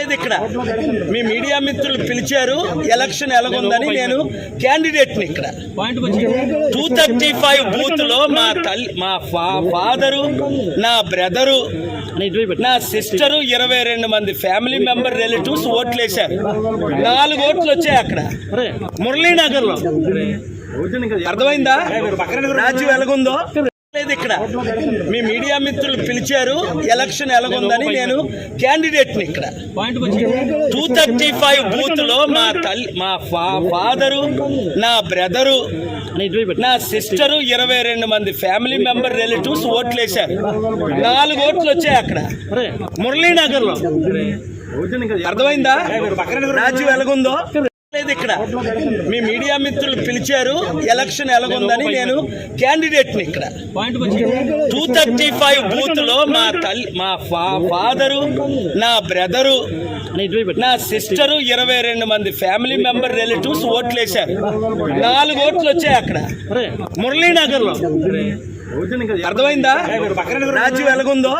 లేదు ఇక్కడ. మీ మీడియా మిత్రులు పిలిచారు ఎలక్షన్ ఎలాగుందని నేను క్యాండిడేట్ని ఇక్కడ. టూ థర్టీ ఫైవ్ బూత్లో మా తల్లి మా ఫాదరు నా బ్రదరు నా సిస్టరు ఇరవై రెండు మంది ఫ్యామిలీ మెంబర్ రిలేటివ్స్ ఓట్లు వేశారు నాలుగు ఓట్లు వచ్చాయి అక్కడ. మురళీనగర్లో అర్థమైందా? రాజ్యం ఎలాగుందో? లేదు ఇక్కడ. మీ మీడియా మిత్రులు పిలిచారు ఎలక్షన్ ఎలాగుందని నేను క్యాండిడేట్ని ఇక్కడ. టూ థర్టీ ఫైవ్ బూత్లో మా తల్లి మా ఫాదరు నా బ్రదరు నా సిస్టరు ఇరవై రెండు మంది ఫ్యామిలీ మెంబర్ రిలేటివ్స్ ఓట్లు వేశారు నాలుగు ఓట్లు వచ్చాయి అక్కడ. మురళీనగర్లో అర్థమైందా? రాజ్యం ఎలాగుందో? లేదు ఇక్కడ. మీ మీడియా మిత్రులు పిలిచారు ఎలక్షన్ ఎలాగుందని నేను క్యాండిడేట్ని ఇక్కడ. టూ థర్టీ ఫైవ్ బూత్లో మా తల్లి మా ఫాదరు నా బ్రదరు నా సిస్టరు ఇరవై రెండు మంది ఫ్యామిలీ మెంబర్ రిలేటివ్స్ ఓట్లు వేశారు నాలుగు ఓట్లు వచ్చాయి అక్కడ. మురళీనగర్లో అర్థమైందా? రాజ్యం ఎలాగుందో?